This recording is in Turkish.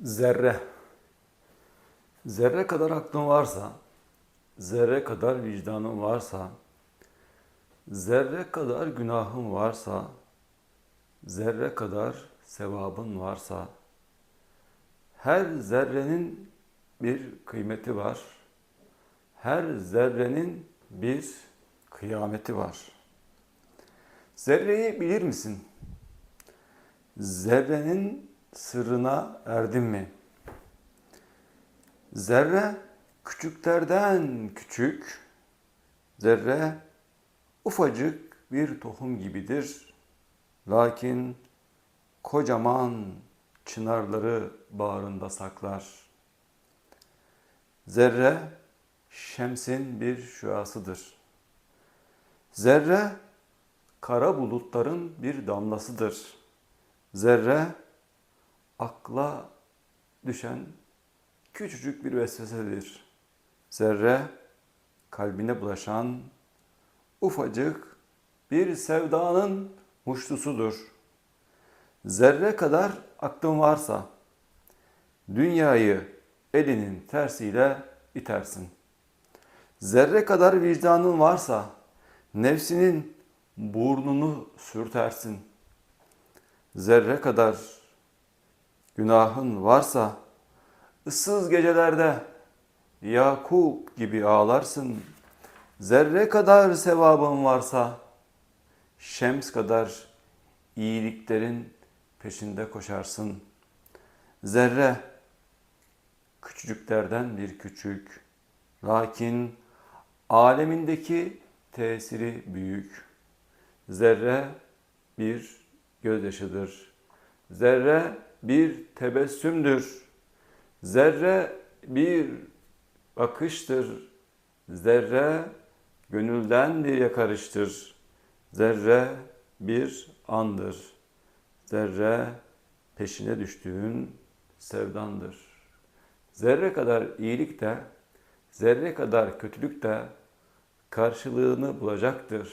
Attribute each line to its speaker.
Speaker 1: Zerre. Zerre kadar aklın varsa, zerre kadar vicdanın varsa, zerre kadar günahın varsa, zerre kadar sevabın varsa, her zerrenin bir kıymeti var. Her zerrenin bir kıyameti var. Zerreyi bilir misin? Zerrenin sırrına erdin mi? Zerre küçüklerden küçük, zerre ufacık bir tohum gibidir. Lakin kocaman çınarları bağrında saklar. Zerre şemsin bir şuasıdır. Zerre kara bulutların bir damlasıdır. Zerre akla düşen küçücük bir vesvesedir. Zerre kalbine bulaşan ufacık bir sevdanın muştusudur. Zerre kadar aklın varsa dünyayı elinin tersiyle itersin. Zerre kadar vicdanın varsa nefsinin burnunu sürtersin. Zerre kadar günahın varsa ıssız gecelerde Yakup gibi ağlarsın. Zerre kadar sevabın varsa Şems kadar iyiliklerin peşinde koşarsın. Zerre küçücüklerden bir küçük, lakin alemindeki tesiri büyük. Zerre bir gözyaşıdır. Zerre bir tebessümdür. Zerre bir bakıştır. Zerre gönülden bir yakarıştır. Zerre bir andır. Zerre peşine düştüğün sevdandır. Zerre kadar iyilik de, zerre kadar kötülük de karşılığını bulacaktır.